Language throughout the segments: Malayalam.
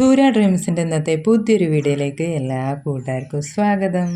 സൂര്യ ഡ്രീംസിന്റെ ഇന്നത്തെ പുതിയൊരു വീഡിയോയിലേക്ക് എല്ലാ കൂട്ടുകാർക്കും സ്വാഗതം.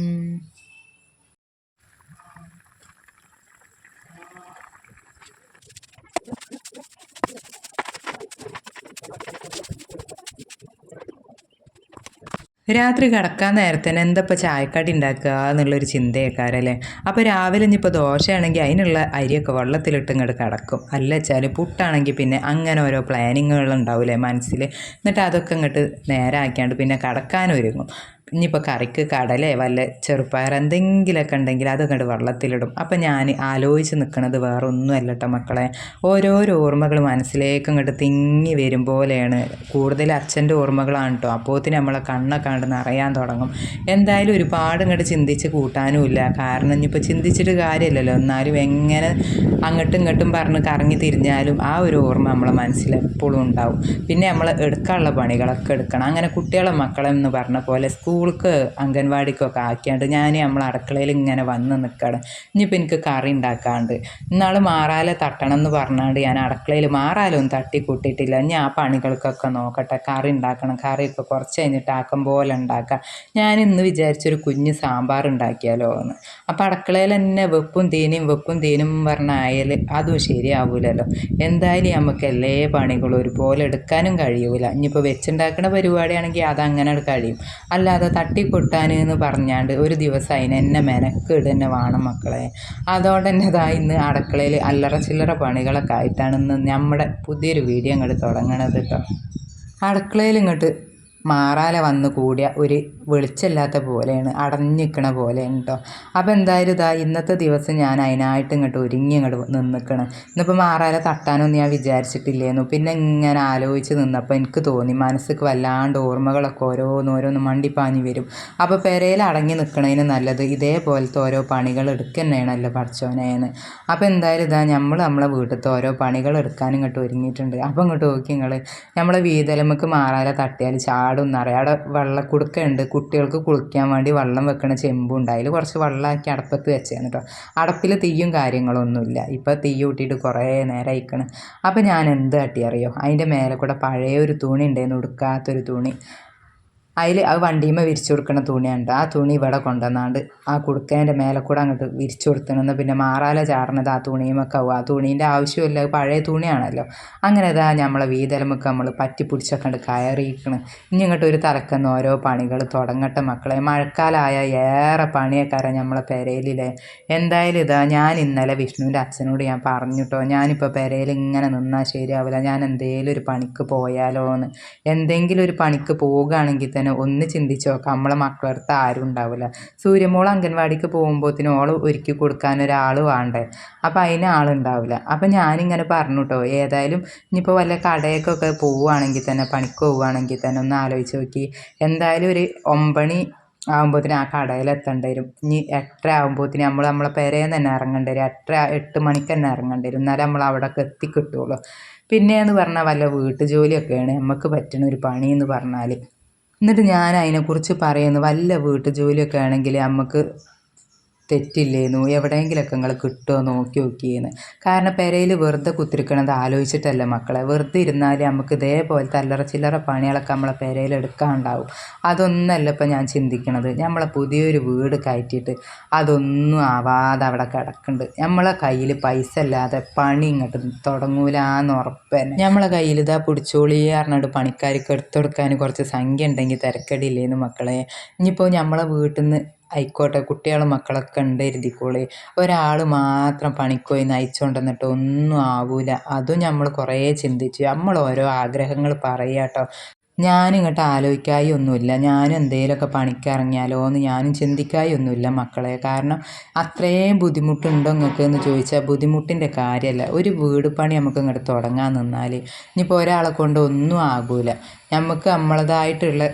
രാത്രി കിടക്കാൻ നേരത്തിന് എന്തപ്പോൾ ചായക്കടി ഉണ്ടാക്കുക എന്നുള്ളൊരു ചിന്തയേക്കാരല്ലേ? അപ്പോൾ രാവിലെ ഇനിയിപ്പോൾ ദോശയാണെങ്കിൽ അതിനുള്ള അരിയൊക്കെ വെള്ളത്തിലിട്ട് ഇങ്ങോട്ട് കിടക്കും. അല്ല വെച്ചാൽ പുട്ടാണെങ്കിൽ പിന്നെ അങ്ങനെ ഓരോ പ്ലാനിങ്ങുകൾ ഉണ്ടാവില്ലേ മനസ്സിൽ എന്നിട്ട് അതൊക്കെ ഇങ്ങോട്ട് നേരാക്കിയാണ്ട് പിന്നെ കിടക്കാൻ ഒരുങ്ങും. ഇനിയിപ്പോൾ കറിക്ക് കടലേ വല്ല ചെറുപ്പയർ എന്തെങ്കിലുമൊക്കെ ഉണ്ടെങ്കിൽ അതൊക്കെ കണ്ട് വെള്ളത്തിലിടും. അപ്പം ഞാൻ ആലോചിച്ച് നിൽക്കുന്നത് വേറെ ഒന്നുമല്ല കേട്ടോ മക്കളെ. ഓരോരോ ഓർമ്മകൾ മനസ്സിലേക്ക് ഇങ്ങോട്ട് തിങ്ങി വരും പോലെയാണ്. കൂടുതൽ അച്ഛന്റെ ഓർമ്മകളാണ് കേട്ടോ അപ്പോത്തിന് നമ്മളെ കണ്ണൊക്കെ കണ്ട് നിറയാൻ തുടങ്ങും. എന്തായാലും ഒരുപാട് ഇങ്ങോട്ട് ചിന്തിച്ച് കൂട്ടാനുമില്ല. കാരണം ഇനിയിപ്പോൾ ചിന്തിച്ചിട്ട് കാര്യമില്ലല്ലോ. എന്നാലും എങ്ങനെ അങ്ങോട്ടും ഇങ്ങോട്ടും പറഞ്ഞ് കറങ്ങി തിരിഞ്ഞാലും ആ ഒരു ഓർമ്മ നമ്മളെ മനസ്സിൽ എപ്പോഴും ഉണ്ടാവും. പിന്നെ നമ്മൾ എടുക്കാനുള്ള പണികളൊക്കെ എടുക്കണം. അങ്ങനെ കുട്ടികളെ മക്കളെന്ന് പറഞ്ഞ പോലെ സ്കൂൾ സ്കൂൾക്ക് അംഗൻവാടിക്കൊക്കെ ആക്കിയാണ്ട് ഞാൻ നമ്മൾ അടുക്കളയിൽ ഇങ്ങനെ വന്ന് നിൽക്കണം ഇനിയിപ്പോൾ എനിക്ക് കറി ഉണ്ടാക്കാണ്ട്. ഇന്നാൾ മാറാലെ തട്ടണം എന്ന് പറഞ്ഞാണ്ട് ഞാൻ അടുക്കളയിൽ മാറാലൊന്നും തട്ടി കൂട്ടിയിട്ടില്ല. ഇനി ആ പണികൾക്കൊക്കെ നോക്കട്ടെ. കറി ഉണ്ടാക്കണം. കറിയൊക്കെ കുറച്ച് കഴിഞ്ഞിട്ട് ആക്കം പോലെ ഉണ്ടാക്കാം. ഞാൻ ഇന്ന് വിചാരിച്ചൊരു കുഞ്ഞ് സാമ്പാർ ഉണ്ടാക്കിയാലോ എന്ന് അപ്പോൾ അടുക്കളയിൽ തന്നെ വെപ്പും തേനും വെപ്പും തീനും പറഞ്ഞായാൽ അതും ശരിയാവൂലല്ലോ. എന്തായാലും നമുക്ക് എല്ലാ പണികളും ഒരുപോലെ എടുക്കാനും കഴിയൂല. ഇനിയിപ്പോൾ വെച്ചുണ്ടാക്കുന്ന പരിപാടിയാണെങ്കിൽ അതങ്ങനെ കഴിയും. അല്ലാതെ തട്ടിക്കൊട്ടാൻ എന്ന് പറഞ്ഞാണ്ട് ഒരു ദിവസം അതിന് എന്നെ മെനക്കേട് തന്നെ വേണം മക്കളെ. അതോടെ തന്നെ ഇതാ ഇന്ന് അടുക്കളയിൽ അല്ലറ ചില്ലറ പണികളൊക്കെ ആയിട്ടാണ് ഇന്ന് നമ്മുടെ പുതിയൊരു വീഡിയോ ഇങ്ങോട്ട് തുടങ്ങണത് കേട്ടോ അടുക്കളയിൽ ഇങ്ങോട്ട് മാറാല വന്നു കൂടിയ ഒരു വെളിച്ചമില്ലാത്ത പോലെയാണ് അടഞ്ഞു അടഞ്ഞിക്കണ പോലെയാണ് കേട്ടോ അപ്പോൾ എന്തായാലും ഇതാ ഇന്നത്തെ ദിവസം ഞാൻ അതിനായിട്ട് ഇങ്ങോട്ട് ഒരുങ്ങി ഇങ്ങോട്ട് നിന്നിക്കണം. ഇന്നിപ്പോൾ മാറാല തട്ടാനൊന്നും ഞാൻ വിചാരിച്ചിട്ടില്ലേന്നു. പിന്നെ ഇങ്ങനെ ആലോചിച്ച് നിന്നപ്പോൾ എനിക്ക് തോന്നി മനസ്സിക്ക് വല്ലാണ്ട് ഓർമ്മകളൊക്കെ ഓരോന്നോരോന്ന് മണ്ടിപ്പാഞ്ഞ് വരും. അപ്പോൾ പെരയിൽ അടങ്ങി നിൽക്കണതിന് നല്ലത് ഇതേപോലത്തെ ഓരോ പണികൾ എടുക്കുന്നതാണല്ലോ പഠിച്ചോനേന്ന്. അപ്പോൾ എന്തായാലും ഇതാ നമ്മൾ നമ്മളെ വീട്ടിലത്തെ ഓരോ പണികൾ എടുക്കാനും ഇങ്ങോട്ട് ഒരുങ്ങിയിട്ടുണ്ട്. അപ്പോൾ ഇങ്ങോട്ട് നോക്കി നിങ്ങൾ നമ്മളെ വീതലമ്മക്ക് മാറാല തട്ടിയാൽ ചാടും എന്നറിയാം അവിടെ വെള്ളക്കുടുക്കുണ്ട് കുട്ടികൾക്ക് കുളിക്കാൻ വേണ്ടി വെള്ളം വെക്കണ ചെമ്പുണ്ട്. അതിൽ കുറച്ച് വെള്ളമാക്കി അടപ്പത്ത് വെച്ചാണ് കേട്ടോ അടപ്പിൽ തീയും കാര്യങ്ങളൊന്നുമില്ല. ഇപ്പോൾ തീ കൂട്ടിയിട്ട് കുറേ നേരം അയക്കണം അപ്പോൾ ഞാൻ എന്ത് തട്ടി അറിയോ അതിന്റെ മേലെ കൂടെ പഴയ ഒരു തുണി ഉണ്ടായിരുന്നു ഉടുക്കാത്തൊരു തുണി. അതിൽ അത് വണ്ടിയുമ്മ വിരിച്ചു കൊടുക്കുന്ന തുണിയുണ്ട് ആ തുണി ഇവിടെ കൊണ്ടുവന്നാണ്ട് ആ കുടുക്കേന്റെ മേലെ കൂടെ അങ്ങോട്ട് വിരിച്ചു കൊടുത്തണമെന്ന് പിന്നെ മാറാല ചാടണത് ആ തുണിയുമൊക്കെ ആവും. ആ തുണീന്റെ ആവശ്യമില്ല പഴയ തുണിയാണല്ലോ. അങ്ങനെ ഇതാ നമ്മളെ വീതലമൊക്കെ നമ്മൾ പറ്റി പിടിച്ചൊക്കെ ഉണ്ട് കയറിയിരിക്കണം. ഇനി ഇങ്ങോട്ട് ഒരു തലക്കുന്ന ഓരോ പണികൾ തുടങ്ങട്ടെ മക്കളെ. മഴക്കാലമായ ഏറെ പണിയൊക്കെ നമ്മളെ പെരയിലില്ലേ എന്തായാലും ഇതാ ഞാൻ ഇന്നലെ വിഷ്ണുവിന്റെ അച്ഛനോട് ഞാൻ പറഞ്ഞിട്ടോ ഞാനിപ്പോൾ പെരയിൽ ഇങ്ങനെ നിന്നാൽ ശരിയാവില്ല. ഞാൻ എന്തെങ്കിലും ഒരു പണിക്ക് പോയാലോ എന്ന് എന്തെങ്കിലും ഒരു പണിക്ക് പോവുകയാണെങ്കിൽ തന്നെ ഒന്ന് ചിന്തിച്ച് നോക്കാം. നമ്മളെ മക്കളടുത്ത് ആരും ഉണ്ടാവില്ല സൂര്യമോൾ അംഗൻവാടിക്ക് പോകുമ്പോഴത്തേനും ഓൾ ഒരുക്കി കൊടുക്കാൻ ഒരാൾ വേണ്ടേ. അപ്പം അതിന് ആളുണ്ടാവില്ല അപ്പം ഞാനിങ്ങനെ പറഞ്ഞു കേട്ടോ ഏതായാലും ഇനിയിപ്പോൾ വല്ല കടയൊക്കെ പോവുകയാണെങ്കിൽ തന്നെ പണിക്ക് പോവുകയാണെങ്കിൽ തന്നെ ഒന്ന് ആലോചിച്ച് നോക്കി. എന്തായാലും ഒരു ഒമ്പണി ആകുമ്പോഴത്തേനും ആ കടയിൽ എത്തേണ്ടി വരും. ഇനി എട്ടര ആകുമ്പോഴത്തേനും നമ്മൾ നമ്മളെ പേരേന്ന് തന്നെ ഇറങ്ങേണ്ടി വരും. എട്ടര എട്ട് മണിക്ക് തന്നെ ഇറങ്ങേണ്ടി വരും. എന്നാലേ നമ്മൾ അവിടെയൊക്കെ എത്തിക്കിട്ടുള്ളൂ പിന്നെയെന്ന് പറഞ്ഞാൽ വല്ല വീട്ടു ജോലിയൊക്കെയാണ് നമുക്ക് പറ്റുന്ന ഒരു പണി എന്ന് പറഞ്ഞാൽ എന്നിട്ട് ഞാൻ അതിനെക്കുറിച്ച് പറയുന്നു. വല്ല വീട്ടു ജോലിയൊക്കെ ആണെങ്കിൽ നമുക്ക് തെറ്റില്ലേന്നു? എവിടെയെങ്കിലൊക്കെ നിങ്ങൾ കിട്ടുമോ നോക്കി നോക്കിയെന്ന്. കാരണം പെരയിൽ വെറുതെ കുത്തിരിക്കണത് ആലോചിച്ചിട്ടല്ല മക്കളെ. വെറുതെ ഇരുന്നാൽ നമുക്ക് ഇതേപോലത്തെ അല്ലറ ചില്ലറ പണികളൊക്കെ നമ്മളെ പെരയിൽ എടുക്കാണ്ടാവും. അതൊന്നല്ല ഇപ്പം ഞാൻ ചിന്തിക്കണത്. നമ്മളെ പുതിയൊരു വീട് കയറ്റിയിട്ട് അതൊന്നും ആവാതെ അവിടെ കിടക്കുന്നുണ്ട് നമ്മളെ കയ്യിൽ പൈസ അല്ലാതെ പണി ഇങ്ങോട്ട് തുടങ്ങൂലെന്ന് ഉറപ്പ് നമ്മളെ കയ്യിൽ ഇതാ പിടിച്ചോളി പറഞ്ഞിട്ട് പണിക്കാർക്ക് എടുത്തു കൊടുക്കാൻ കുറച്ച് സംഖ്യ ഉണ്ടെങ്കിൽ തിരക്കടില്ലേന്ന് മക്കളെ. ഇനിയിപ്പോൾ നമ്മളെ വീട്ടിൽ നിന്ന് ആയിക്കോട്ടെ കുട്ടികളും മക്കളൊക്കെ ഉണ്ട് എഴുതിക്കോളി. ഒരാൾ മാത്രം പണിക്കോയി നയിച്ചുകൊണ്ട് വന്നിട്ട് ഒന്നും ആവൂല. അതും നമ്മൾ കുറേ ചിന്തിച്ചു. നമ്മൾ ഓരോ ആഗ്രഹങ്ങൾ പറയുക കേട്ടോ ഞാനിങ്ങോട്ട് ആലോചിക്കായി ഒന്നുമില്ല. ഞാനും എന്തെങ്കിലുമൊക്കെ പണിക്കിറങ്ങിയാലോ എന്ന് ഞാനും ചിന്തിക്കായി ഒന്നുമില്ല മക്കളെ. കാരണം അത്രയും ബുദ്ധിമുട്ടുണ്ടോ നിങ്ങൾക്ക് എന്ന് ചോദിച്ചാൽ ബുദ്ധിമുട്ടിന്റെ കാര്യമല്ല ഒരു വീട് പണി നമുക്ക് ഇങ്ങോട്ട് തുടങ്ങാൻ നിന്നാൽ ഇനിയിപ്പോൾ ഒരാളെ കൊണ്ട് ഒന്നും ആകൂല. നമുക്ക് നമ്മളതായിട്ടുള്ള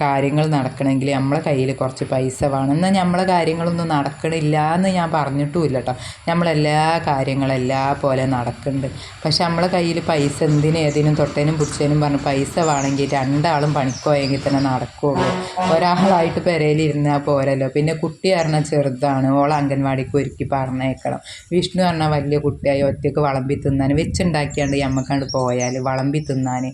കാര്യങ്ങൾ നടക്കണമെങ്കിൽ നമ്മളെ കയ്യിൽ കുറച്ച് പൈസ വേണം. എന്നാൽ നമ്മളെ കാര്യങ്ങളൊന്നും നടക്കണില്ല എന്ന് ഞാൻ പറഞ്ഞിട്ടുമില്ല കേട്ടോ നമ്മളെല്ലാ കാര്യങ്ങളും എല്ലാ പോലെ നടക്കുന്നുണ്ട്. പക്ഷെ നമ്മളെ കയ്യിൽ പൈസ എന്തിനും ഏതിനും തൊട്ടേനും പിടിച്ചതിനും പറഞ്ഞ് പൈസ വേണമെങ്കിൽ രണ്ടാളും പണിക്കോയെങ്കിൽ തന്നെ നടക്കുകയുള്ളൂ ഒരാളായിട്ട് പെരയിലിരുന്നാൽ പോരല്ലോ. പിന്നെ കുട്ടി പറഞ്ഞാൽ ചെറുതാണ്. ഓൾ അംഗൻവാടിക്ക് ഒരുക്കി പറഞ്ഞേക്കണം. വിഷ്ണു പറഞ്ഞാൽ വലിയ കുട്ടിയായി ഒറ്റയ്ക്ക് വളമ്പി തിന്നാൻ. വെച്ചുണ്ടാക്കിയാണ്ട് നമ്മക്കാണ്ട് പോയാൽ വളമ്പി തിന്നാൻ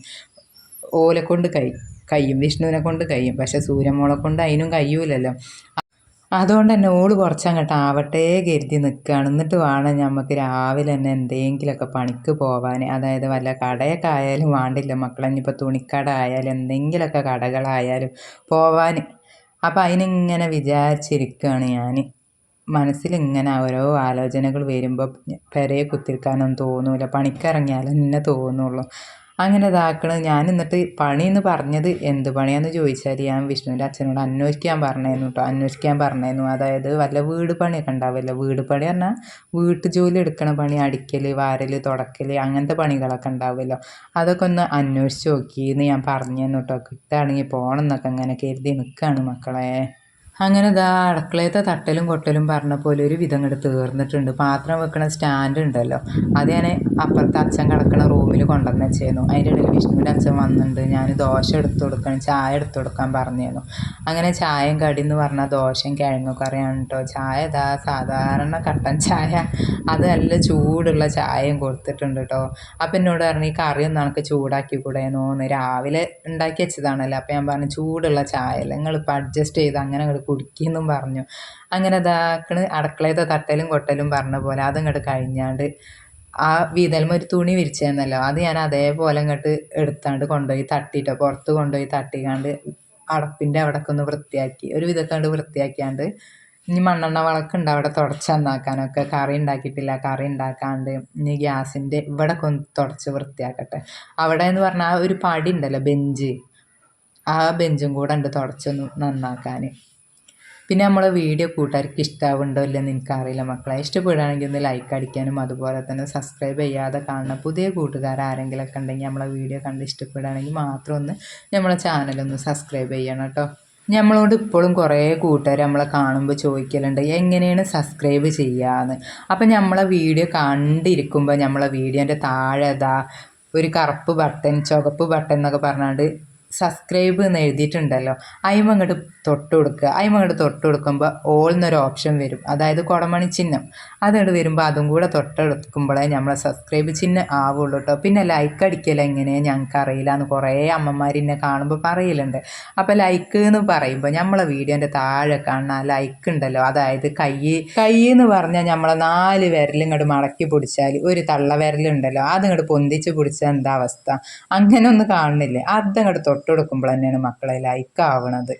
ഓലെ കൊണ്ട് കഴി കഴിയും വിഷ്ണുവിനെ കൊണ്ട് കഴിയും പക്ഷെ സൂര്യമോളെ കൊണ്ട് അതിനും കഴിയൂലല്ലോ. അതുകൊണ്ട് തന്നെ ഓൾ കുറച്ചങ്ങോട്ട് ആവട്ടെ കരുതി നിൽക്കുകയാണ് എന്നിട്ട് വേണം നമുക്ക് രാവിലെ തന്നെ എന്തെങ്കിലുമൊക്കെ പണിക്ക് പോവാൻ അതായത് വല്ല കടയൊക്കെ ആയാലും വേണ്ടില്ല. മക്കളെ തുണിക്കട ആയാലും എന്തെങ്കിലുമൊക്കെ കടകളായാലും പോവാൻ അപ്പോൾ അതിനിങ്ങനെ വിചാരിച്ചിരിക്കുകയാണ് ഞാൻ മനസ്സിലിങ്ങനെ ഓരോ ആലോചനകൾ വരുമ്പോൾ പെരയെ കുത്തിരിക്കാനൊന്നും തോന്നൂല. പണിക്കിറങ്ങിയാലും എന്നെ തോന്നുള്ളൂ. അങ്ങനെ ഇതാക്കണത് ഞാൻ എന്നിട്ട് പണി എന്ന് പറഞ്ഞത് എന്ത് പണിയാന്ന് ചോദിച്ചാൽ ഞാൻ വിഷ്ണുവിന്റെ അച്ഛനോട് അന്വേഷിക്കാൻ പറഞ്ഞായിരുന്നു കേട്ടോ അന്വേഷിക്കാൻ പറഞ്ഞായിരുന്നു അതായത് വല്ല വീട് പണിയൊക്കെ ഉണ്ടാവില്ല? വീട് പണി പറഞ്ഞാൽ വീട്ടു ജോലി എടുക്കണ പണി അടിക്കൽ വാരൽ തുടക്കൽ അങ്ങനത്തെ പണികളൊക്കെ ഉണ്ടാവുമല്ലോ അതൊക്കെ ഒന്ന് അന്വേഷിച്ച് നോക്കി എന്ന് ഞാൻ പറഞ്ഞു കേട്ടോ കിട്ടുകയാണെങ്കിൽ പോകണം എന്നൊക്കെ അങ്ങനെ കരുതി നിൽക്കുകയാണ് മക്കളെ. അങ്ങനെ ഇതാ അടുക്കളയത്തെ തട്ടലും കൊട്ടലും പറഞ്ഞ പോലെ ഒരു വിധം ഇങ്ങോട്ട് തീർന്നിട്ടുണ്ട്. പാത്രം വെക്കണ സ്റ്റാൻഡ് ഉണ്ടല്ലോ. അത് ഞാൻ അപ്പുറത്തെ അച്ഛൻ കിടക്കണ റൂമിൽ കൊണ്ടുവന്ന് വെച്ചായിരുന്നു അതിന്റെ ഇടയിൽ വിഷ്ണുവിന്റെ അച്ഛൻ വന്നിട്ടുണ്ട്. ഞാൻ ദോശ എടുത്തു കൊടുക്കണം ചായ എടുത്തു കൊടുക്കാൻ പറഞ്ഞിരുന്നു അങ്ങനെ ചായയും കടി എന്ന് പറഞ്ഞാൽ ദോശയും കിഴങ്ങും കറിയാണ് കേട്ടോ ചായ ഇതാ സാധാരണ കട്ടൻ ചായ. അത് നല്ല ചൂടുള്ള ചായയും കൊടുത്തിട്ടുണ്ട് കേട്ടോ അപ്പം എന്നോട് പറഞ്ഞു ഈ കറി ഒന്ന് നമുക്ക് ചൂടാക്കി കൂടെയെന്നോന്ന് രാവിലെ ഉണ്ടാക്കി വെച്ചതാണല്ലോ. അപ്പം ഞാൻ പറഞ്ഞു ചൂടുള്ള ചായ അല്ലെങ്കിൽ നിങ്ങളിപ്പോൾ അഡ്ജസ്റ്റ് ചെയ്ത് അങ്ങനെ കുടിക്കുമെന്നും പറഞ്ഞു. അങ്ങനെ ഇതാക്കണ് അടുക്കളയത്തെ തട്ടലും കൊട്ടലും പറഞ്ഞ പോലെ അതങ്ങോട്ട് കഴിഞ്ഞാണ്ട് ആ വീതൽമ ഒരു തുണി വിരിച്ചതെന്നല്ലോ. അത് ഞാൻ അതേപോലെ ഇങ്ങോട്ട് എടുത്താണ്ട് കൊണ്ടുപോയി തട്ടിയിട്ടോ പുറത്ത് കൊണ്ടുപോയി തട്ടിക്കാണ്ട് അടപ്പിന്റെ അവിടെയൊക്കെ ഒന്ന് വൃത്തിയാക്കി ഒരു വിധക്കാണ്ട് വൃത്തിയാക്കിയാണ്ട് ഇനി മണ്ണെണ്ണ വിളക്കുണ്ട് അവിടെ തുടച്ച് നന്നാക്കാനൊക്കെ. കറി ഉണ്ടാക്കിയിട്ടില്ല കറി ഉണ്ടാക്കാണ്ട് ഇനി ഗ്യാസിന്റെ ഇവിടെ ഒന്ന് തുടച്ച് വൃത്തിയാക്കട്ടെ. അവിടെ എന്ന് പറഞ്ഞാൽ ആ ഒരു പടി ഉണ്ടല്ലോ ബെഞ്ച്. ആ ബെഞ്ചും കൂടെ ഉണ്ട് തുടച്ചൊന്ന് നന്നാക്കാൻ പിന്നെ നമ്മളെ വീഡിയോ കൂട്ടുകാർക്ക് ഇഷ്ടമാവുണ്ടോ ഇല്ലെന്ന് എനിക്കറിയില്ല. മക്കളെ ഇഷ്ടപ്പെടുകയാണെങ്കിൽ ഒന്ന് ലൈക്ക് അടിക്കാനും അതുപോലെ തന്നെ സബ്സ്ക്രൈബ് ചെയ്യാതെ കാണുന്ന പുതിയ കൂട്ടുകാർ ആരെങ്കിലുമൊക്കെ ഉണ്ടെങ്കിൽ നമ്മളെ വീഡിയോ കണ്ട് ഇഷ്ടപ്പെടുകയാണെങ്കിൽ മാത്രം ഒന്ന് നമ്മളെ ചാനലൊന്ന് സബ്സ്ക്രൈബ് ചെയ്യണം കേട്ടോ. നമ്മളോട് ഇപ്പോഴും കുറേ കൂട്ടുകാർ നമ്മളെ കാണുമ്പോൾ ചോദിക്കലുണ്ട് എങ്ങനെയാണ് സബ്സ്ക്രൈബ് ചെയ്യാന്ന്? അപ്പം നമ്മളെ വീഡിയോ കണ്ടിരിക്കുമ്പോൾ നമ്മളെ വീഡിയോന്റെ താഴെ ഇതാ ഒരു കറുപ്പ് ബട്ടൺ ചുവപ്പ് ബട്ടൺ എന്നൊക്കെ പറഞ്ഞാണ്ട് സബ്സ്ക്രൈബ് എന്ന് എഴുതിയിട്ടുണ്ടല്ലോ. അയിമ അങ്ങോട്ട് തൊട്ട് കൊടുക്കുക. അയിമ അങ്ങോട്ട് തൊട്ട് കൊടുക്കുമ്പോൾ ഓൾ എന്നൊരു ഓപ്ഷൻ വരും. അതായത് കുടമണി ചിഹ്നം. അതങ്ങോട്ട് വരുമ്പോൾ അതും കൂടെ തൊട്ടെടുക്കുമ്പോഴേ നമ്മളെ സബ്സ്ക്രൈബ് ചിഹ്നം ആവുള്ളൂ കേട്ടോ പിന്നെ ലൈക്ക് അടിക്കലോ എങ്ങനെയാണ് ഞങ്ങൾക്ക് അറിയില്ല എന്ന് കുറേ അമ്മമാർ എന്നെ കാണുമ്പോൾ പറയലുണ്ട്. അപ്പോൾ ലൈക്ക് എന്ന് പറയുമ്പോൾ നമ്മളെ വീഡിയോന്റെ താഴെ കാണുന്ന ലൈക്ക് ഉണ്ടല്ലോ. അതായത് കൈ കൈ എന്ന് പറഞ്ഞാൽ നമ്മളെ നാല് വിരലും ഇങ്ങോട്ട് മടക്കി പിടിച്ചാൽ ഒരു തള്ള വിരലുണ്ടല്ലോ അതിങ്ങോട്ട് പൊന്തിച്ച് പിടിച്ചാൽ എന്താ അവസ്ഥ? അങ്ങനെ ഒന്നും കാണുന്നില്ലേ അതങ്ങോട്ട് തൊട്ട് കൊടുക്കുമ്പോൾ തന്നെയാണ് മക്കളെ ലൈക്ക് ആവണത്.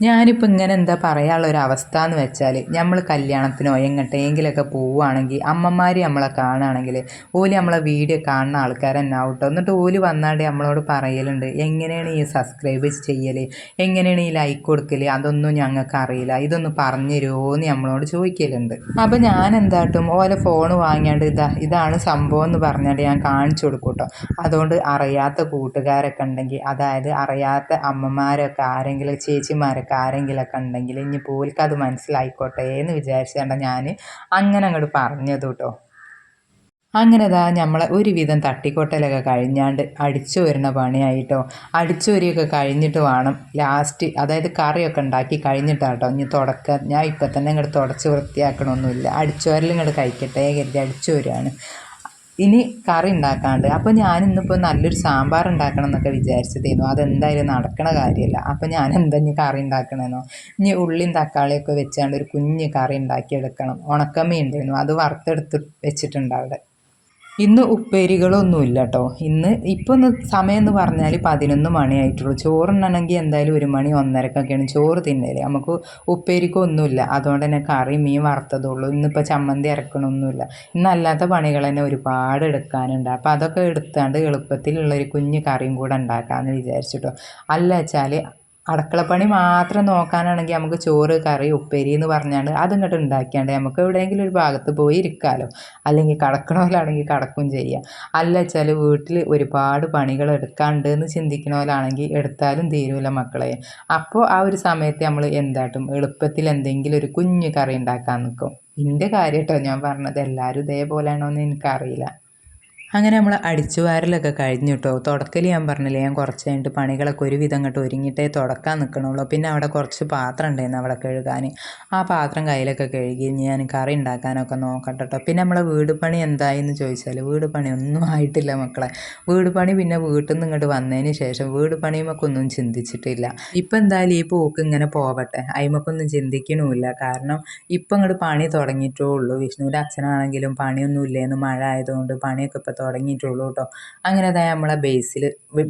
ഞാനിപ്പോൾ ഇങ്ങനെ എന്താ പറയാനുള്ള ഒരു അവസ്ഥ എന്ന് വെച്ചാൽ നമ്മൾ കല്യാണത്തിനോ എങ്ങോട്ടെങ്കിലൊക്കെ പോവുകയാണെങ്കിൽ അമ്മമാർ നമ്മളെ കാണുകയാണെങ്കിൽ ഓൽ നമ്മളെ വീഡിയോ കാണുന്ന ആൾക്കാർ തന്നെ എന്നിട്ട് ഓൽ വന്നാണ്ട് നമ്മളോട് പറയലുണ്ട് എങ്ങനെയാണ് ഈ സബ്സ്ക്രൈബ് ചെയ്യൽ എങ്ങനെയാണ് ഈ ലൈക്ക് കൊടുക്കൽ അതൊന്നും ഞങ്ങൾക്ക് അറിയില്ല. ഇതൊന്ന് പറഞ്ഞു തരുമോ എന്ന് നമ്മളോട് ചോദിക്കലുണ്ട്. അപ്പോൾ ഞാൻ എന്താട്ടും ഓലെ ഫോൺ വാങ്ങിയാണ്ട് ഇതാ ഇതാണ് സംഭവം എന്ന് പറഞ്ഞാണ്ട് ഞാൻ കാണിച്ചു കൊടുക്കൂട്ടോ. കേട്ടോ അതുകൊണ്ട് അറിയാത്ത കൂട്ടുകാരൊക്കെ ഉണ്ടെങ്കിൽ അതായത് അറിയാത്ത അമ്മമാരൊക്കെ ആരെങ്കിലും ചേച്ചിമാരൊക്കെ ഒക്കെ ആരെങ്കിലുമൊക്കെ ഉണ്ടെങ്കിൽ ഇനി പോലിക്ക് അത് മനസ്സിലായിക്കോട്ടെ എന്ന് വിചാരിച്ചുകൊണ്ട് ഞാൻ അങ്ങനെ അങ്ങോട്ട് പറഞ്ഞത് കേട്ടോ അങ്ങനെ ഇതാ നമ്മളെ ഒരുവിധം തട്ടിക്കൊട്ടലൊക്കെ കഴിഞ്ഞാണ്ട് അടിച്ചു വരുന്ന പണിയായിട്ടോ അടിച്ചു വരികയൊക്കെ കഴിഞ്ഞിട്ട് വേണം ലാസ്റ്റ് അതായത് കറിയൊക്കെ ഉണ്ടാക്കി കഴിഞ്ഞിട്ടാട്ടോ ഇനി തുടക്ക ഞാൻ ഇപ്പം തന്നെ ഇങ്ങോട്ട് തുടച്ച് വൃത്തിയാക്കണമൊന്നുമില്ല അടിച്ചു വരലും ഇങ്ങോട്ട് കഴിക്കട്ടെ കരുതി അടിച്ചു വരികയാണ്. ഇനി കറി ഉണ്ടാക്കാണ്ട്. അപ്പോൾ ഞാൻ ഇന്നിപ്പോൾ നല്ലൊരു സാമ്പാർ ഉണ്ടാക്കണം എന്നൊക്കെ വിചാരിച്ചതേനു. അതെന്തായാലും നടക്കണ കാര്യമല്ല അപ്പോൾ ഞാൻ എന്താ ഇനി കറി ഉണ്ടാക്കണമെന്നോ ഇനി ഉള്ളിയും തക്കാളിയൊക്കെ വെച്ചാണ്ട് ഒരു കുഞ്ഞ് കറി ഉണ്ടാക്കിയെടുക്കണം. ഉണക്കമ്മ ഉണ്ടായിരുന്നു അത് വറുത്തെടുത്ത് വെച്ചിട്ടുണ്ട് അവിടെ. ഇന്ന് ഉപ്പേരികളൊന്നുമില്ല കേട്ടോ ഇന്ന് ഇപ്പോൾ ഒന്ന് സമയം പറഞ്ഞാൽ പതിനൊന്ന് മണിയായിട്ടുള്ളൂ. ചോറുണ്ണണമെങ്കിൽ എന്തായാലും ഒരു മണി ഒന്നരക്കൊക്കെയാണ് ചോറ് തിന്നൽ. നമുക്ക് ഉപ്പേരിക്കൊന്നുമില്ല. അതുകൊണ്ട് തന്നെ കറി മീൻ വറുത്തതുള്ളൂ. ഇന്നിപ്പോൾ ചമ്മന്തി ഇറക്കണമൊന്നുമില്ല ഇന്നല്ലാത്ത പണികൾ തന്നെ ഒരുപാട് എടുക്കാനുണ്ട്. അപ്പോൾ അതൊക്കെ എടുത്താണ്ട് എളുപ്പത്തിലുള്ളൊരു കുഞ്ഞ് കറിയും കൂടെ ഉണ്ടാക്കാമെന്ന് വിചാരിച്ചിട്ടോ. അല്ല വെച്ചാൽ അടുക്കളപ്പണി മാത്രം നോക്കാനാണെങ്കിൽ നമുക്ക് ചോറ് കറി ഉപ്പേരി എന്ന് പറഞ്ഞാണ്ട് അതിങ്ങോട്ട് ഉണ്ടാക്കിയാണ്ട് നമുക്ക് എവിടെയെങ്കിലും ഒരു ഭാഗത്ത് പോയി ഇരിക്കാമല്ലോ അല്ലെങ്കിൽ കടക്കണോലാണെങ്കിൽ കടക്കും ചെയ്യാം. അല്ല വെച്ചാൽ വീട്ടിൽ ഒരുപാട് പണികൾ എടുക്കാണ്ട് എന്ന് ചിന്തിക്കണോലാണെങ്കിൽ എടുത്താലും തീരുമില്ല മക്കളെ. അപ്പോൾ ആ ഒരു സമയത്ത് നമ്മൾ എന്താട്ടും? എളുപ്പത്തിൽ എന്തെങ്കിലും ഒരു കുഞ്ഞു കറി ഉണ്ടാക്കാൻ നിൽക്കും എന്റെ കാര്യം കേട്ടോ ഞാൻ പറഞ്ഞത്. എല്ലാവരും ഇതേപോലെയാണോ എന്ന് എനിക്കറിയില്ല. അങ്ങനെ നമ്മൾ അടിച്ചു വാരലൊക്കെ കഴിഞ്ഞു കേട്ടോ തുടക്കൽ ഞാൻ പറഞ്ഞില്ലേ ഞാൻ കുറച്ച് കഴിഞ്ഞിട്ട് പണികളൊക്കെ ഒരുവിധം അങ്ങോട്ട് ഒരുങ്ങിയിട്ടേ തുടക്കാൻ നിൽക്കണുള്ളൂ പിന്നെ അവിടെ കുറച്ച് പാത്രം ഉണ്ടായിരുന്നു അവിടെ കഴുകാൻ. ആ പാത്രം കയ്യിലൊക്കെ കഴുകി ഞാൻ കറി ഉണ്ടാക്കാനൊക്കെ നോക്കട്ടെ കേട്ടോ പിന്നെ നമ്മളെ വീട് പണി എന്തായെന്ന് ചോദിച്ചാൽ വീട് പണി ഒന്നും ആയിട്ടില്ല മക്കളെ. വീട് പണി പിന്നെ വീട്ടിൽ നിന്ന് ഇങ്ങോട്ട് വന്നതിന് ശേഷം വീട് പണിയുമൊക്കെ ഒന്നും ചിന്തിച്ചിട്ടില്ല. ഇപ്പം എന്തായാലും ഈ പൂക്ക് ഇങ്ങനെ പോവട്ടെ. അയിമക്കൊന്നും ചിന്തിക്കണമില്ല കാരണം ഇപ്പം ഇങ്ങോട്ട് പണി തുടങ്ങിയിട്ടേ ഉള്ളൂ. വിഷ്ണുവിന്റെ അച്ഛനാണെങ്കിലും പണിയൊന്നും ഇല്ലേന്ന് മഴ ആയതുകൊണ്ട് പണിയൊക്കെ ഇപ്പം തുടങ്ങിയിട്ടുള്ളൂ കേട്ടോ അങ്ങനെ അതായത് നമ്മളെ ബേസിൽ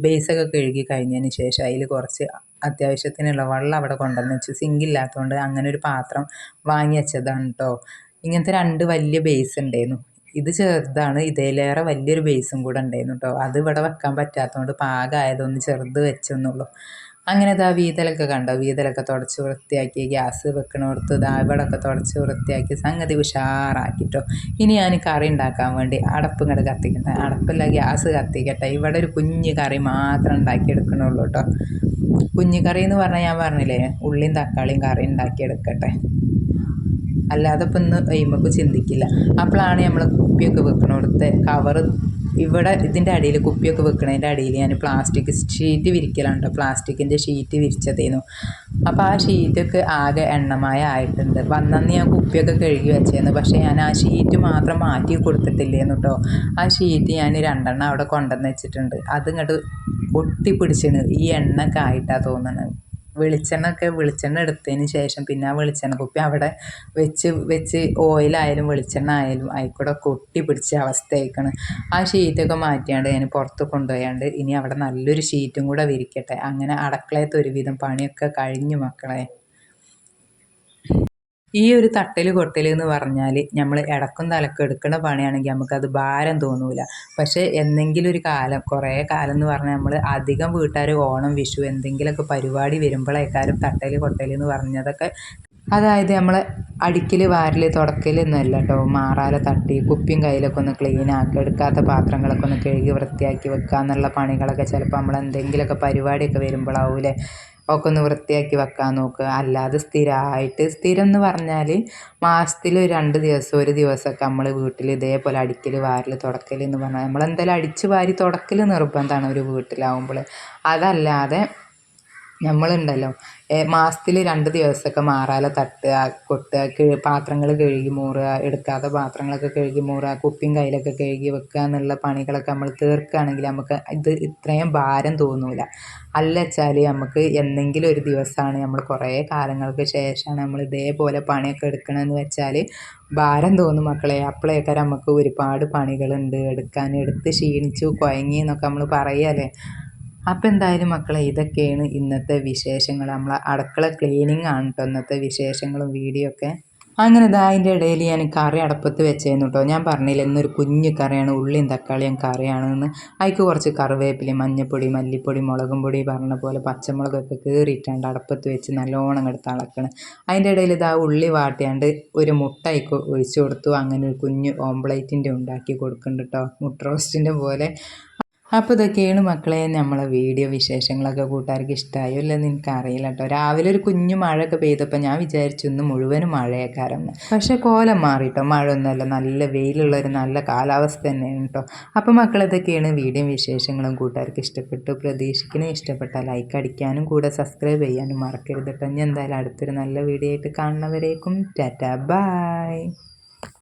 ബേസൊക്കെ കഴുകി കഴിഞ്ഞതിന് ശേഷം അതിൽ കുറച്ച് അത്യാവശ്യത്തിനുള്ള വെള്ളം അവിടെ കൊണ്ടുവന്ന് സിങ്ക് സിങ്കില്ലാത്തതുകൊണ്ട് അങ്ങനെ ഒരു പാത്രം വാങ്ങി വെച്ചതാണ് കേട്ടോ ഇങ്ങനത്തെ രണ്ട് വലിയ ബേസ് ഉണ്ടായിരുന്നു ഇത് ചെറുതാണ് ഇതിലേറെ വലിയൊരു ബേസും കൂടെ ഉണ്ടായിരുന്നു കേട്ടോ അത് ഇവിടെ വെക്കാൻ പറ്റാത്തതുകൊണ്ട് പാകമായതൊന്ന് ചെറുത് വെച്ചെന്നുള്ളൂ. അങ്ങനെ ഇതാ വീതലൊക്കെ കണ്ടോ? വീതലൊക്കെ തുടച്ച് വൃത്തിയാക്കി ഗ്യാസ് വെക്കണോടത്ത് ഇതാ ഇവിടൊക്കെ തുടച്ച് വൃത്തിയാക്കി സംഗതി ഉഷാറാക്കിട്ടോ. ഇനി ഞാൻ കറി ഉണ്ടാക്കാൻ വേണ്ടി അടപ്പ് ഇങ്ങോട്ട് കത്തിക്കട്ടെ. അടപ്പല്ല ഗ്യാസ് കത്തിക്കട്ടെ. ഇവിടെ ഒരു കുഞ്ഞ് കറി മാത്രം ഉണ്ടാക്കിയെടുക്കണുള്ളൂ കേട്ടോ കുഞ്ഞു കറി എന്ന് പറഞ്ഞാൽ ഞാൻ പറഞ്ഞില്ലേ ഉള്ളിയും തക്കാളിയും കറി ഉണ്ടാക്കിയെടുക്കട്ടെ അല്ലാതെ ഇപ്പം ഇന്ന് കഴിയുമ്പോൾ ചിന്തിക്കില്ല. അപ്പോഴാണ് നമ്മൾ കുപ്പിയൊക്കെ വെക്കണോടത്ത് കവറ് ഇവിടെ ഇതിന്റെ അടിയിൽ കുപ്പിയൊക്കെ വെക്കണതിന്റെ അടിയിൽ ഞാൻ പ്ലാസ്റ്റിക് ഷീറ്റ് വിരിക്കലാണ് കേട്ടോ പ്ലാസ്റ്റിക്കിന്റെ ഷീറ്റ് വിരിച്ചതേനു അപ്പോൾ ആ ഷീറ്റൊക്കെ ആകെ എണ്ണമായ ആയിട്ടുണ്ട്. വന്നന്ന് ഞാൻ കുപ്പിയൊക്കെ കഴുകി വെച്ചേന്ന്. പക്ഷേ ഞാൻ ആ ഷീറ്റ് മാത്രം മാറ്റി കൊടുത്തിട്ടില്ലേന്നു കേട്ടോ ആ ഷീറ്റ് ഞാൻ രണ്ടെണ്ണം അവിടെ കൊണ്ടുവന്ന് വെച്ചിട്ടുണ്ട്. അതിങ്ങോട്ട് ഒട്ടിപ്പിടിച്ചിന് ഈ എണ്ണക്കായിട്ടാണ് തോന്നുന്നത് വെളിച്ചെണ്ണ ഒക്കെ വെളിച്ചെണ്ണ എടുത്തതിന് ശേഷം പിന്നെ ആ വെളിച്ചെണ്ണ കുപ്പി അവിടെ വെച്ച് വെച്ച് ഓയിലായാലും വെളിച്ചെണ്ണ ആയാലും അതിൽക്കൂടെ കൊട്ടി പിടിച്ച അവസ്ഥയായിക്കണ്. ആ ഷീറ്റൊക്കെ മാറ്റിയാണ്ട് ഞാൻ പുറത്ത് കൊണ്ടുപോയാണ്ട് ഇനി അവിടെ നല്ലൊരു ഷീറ്റും കൂടെ വിരിക്കട്ടെ. അങ്ങനെ അടുക്കളയത്തെ ഒരുവിധം പണിയൊക്കെ കഴിഞ്ഞു മക്കളെ. ഈ ഒരു തട്ടൽ കൊട്ടൽ എന്ന് പറഞ്ഞാൽ നമ്മൾ ഇടക്കും തലക്കും എടുക്കുന്ന പണിയാണെങ്കിൽ നമുക്കത് ഭാരം തോന്നൂല. പക്ഷേ എന്തെങ്കിലും ഒരു കാലം കുറേ കാലം എന്ന് പറഞ്ഞാൽ നമ്മൾ അധികം വീട്ടുകാർ ഓണം വിഷു എന്തെങ്കിലുമൊക്കെ പരിപാടി വരുമ്പോഴേക്കാരും തട്ടൽ കൊട്ടൽ എന്ന് പറഞ്ഞതൊക്കെ അതായത് നമ്മൾ അടിക്കൽ വാരൽ തുടക്കൽ എന്നല്ല കേട്ടോ മാറാല തട്ടി കുപ്പിയും കയ്യിലൊക്കെ ഒന്ന് ക്ലീൻ ആക്കി എടുക്കാത്ത പാത്രങ്ങളൊക്കെ ഒന്ന് കഴുകി വൃത്തിയാക്കി വെക്കുക എന്നുള്ള പണികളൊക്കെ ചിലപ്പോൾ നമ്മൾ എന്തെങ്കിലുമൊക്കെ പരിപാടിയൊക്കെ വരുമ്പോഴാവൂലേ ഒക്കെ ഒന്ന് വൃത്തിയാക്കി വെക്കാൻ നോക്കുക അല്ലാതെ സ്ഥിരമായിട്ട് സ്ഥിരം എന്ന് പറഞ്ഞാൽ മാസത്തിൽ രണ്ട് ദിവസം ഒരു ദിവസമൊക്കെ നമ്മൾ വീട്ടിൽ ഇതേപോലെ അടിക്കൽ വാരൽ തുടക്കൽ എന്ന് പറഞ്ഞാൽ നമ്മളെന്തായാലും അടിച്ച് വാരി തുടക്കൽ നിർബന്ധമാണ് ഒരു വീട്ടിലാവുമ്പോൾ അതല്ലാതെ നമ്മളുണ്ടല്ലോ മാസത്തിൽ രണ്ട് ദിവസമൊക്കെ മാറാല തട്ടുക കൊട്ടുക പാത്രങ്ങൾ കഴുകി മൂറുക എടുക്കാത്ത പാത്രങ്ങളൊക്കെ കഴുകി മൂറുക കുപ്പിയും കയ്യിലൊക്കെ കഴുകി വെക്കുക എന്നുള്ള പണികളൊക്കെ നമ്മൾ തീർക്കുകയാണെങ്കിൽ നമുക്ക് ഇത് ഇത്രയും ഭാരം തോന്നില്ല അല്ല വെച്ചാൽ നമുക്ക് എന്തെങ്കിലും ഒരു ദിവസമാണ് നമ്മൾ കുറേ കാലങ്ങൾക്ക് ശേഷമാണ് നമ്മൾ ഇതേപോലെ പണിയൊക്കെ എടുക്കണമെന്ന് വെച്ചാൽ ഭാരം തോന്നും മക്കളെ. അപ്പോഴേക്കാൾ നമുക്ക് ഒരുപാട് പണികളുണ്ട്. എടുക്കാൻ എടുത്ത് ക്ഷീണിച്ചു കുഴങ്ങി എന്നൊക്കെ നമ്മൾ പറയുകയല്ലേ അപ്പോൾ എന്തായാലും മക്കളെ ഇതൊക്കെയാണ് ഇന്നത്തെ വിശേഷങ്ങൾ. നമ്മളെ അടുക്കള ക്ലീനിങ് ആണ് കേട്ടോ ഇന്നത്തെ വിശേഷങ്ങളും വീഡിയോ ഒക്കെ അങ്ങനെ ഇതാ അതിന്റെ ഇടയിൽ ഞാൻ കറി അടപ്പത്ത് വെച്ചേന്നു കേട്ടോ ഞാൻ പറഞ്ഞില്ല ഇന്നൊരു കുഞ്ഞു കറിയാണ് ഉള്ളിയും തക്കാളിയും കറിയാണെന്ന്. അതിക്ക് കുറച്ച് കറിവേപ്പില മഞ്ഞപ്പൊടി മല്ലിപ്പൊടി മുളകും പൊടി പറഞ്ഞ പോലെ പച്ചമുളകൊക്കെ കീറിയിട്ടാണ്ട് അടപ്പത്ത് വെച്ച് നല്ലോണം എടുത്ത് അളക്കണം അതിന്റെ ഇടയിൽ ഇതാ ഉള്ളി വാട്ടിയാണ്ട് ഒരു മുട്ട അതിക്ക് ഒഴിച്ചു കൊടുത്തു. അങ്ങനെ ഒരു കുഞ്ഞു ഓംപ്ലേറ്റിന്റെ ഉണ്ടാക്കി കൊടുക്കുന്നുണ്ട് കേട്ടോ മുട്ട റോസ്റ്റിന്റെ പോലെ. അപ്പോൾ ഇതൊക്കെയാണ് മക്കളെ നമ്മളെ വീഡിയോ വിശേഷങ്ങളൊക്കെ കൂട്ടുകാർക്ക് ഇഷ്ടമായോ ഇല്ലെന്ന് എനിക്കറിയില്ല കേട്ടോ. രാവിലെ ഒരു കുഞ്ഞു മഴയൊക്കെ പെയ്തപ്പോൾ ഞാൻ വിചാരിച്ചു ഇന്ന് മുഴുവനും മഴയേക്കാരെന്ന്. പക്ഷേ കോലം മാറിട്ടോ. മഴ ഒന്നുമല്ല നല്ല വെയിലുള്ള ഒരു നല്ല കാലാവസ്ഥ തന്നെയാണ് കേട്ടോ. അപ്പോൾ മക്കൾ ഇതൊക്കെയാണ് വീഡിയോ വിശേഷങ്ങളും കൂട്ടുകാർക്ക് ഇഷ്ടപ്പെട്ടു. പ്രതീക്ഷിക്കുന്ന ഇഷ്ടപ്പെട്ട ലൈക്ക് അടിക്കാനും കൂടെ സബ്സ്ക്രൈബ് ചെയ്യാനും മറക്കരുത് കേട്ടോ. ഞാൻ എന്തായാലും അടുത്തൊരു നല്ല വീഡിയോ ആയിട്ട് കാണുന്നവരേക്കും. ടാറ്റ. ബായ്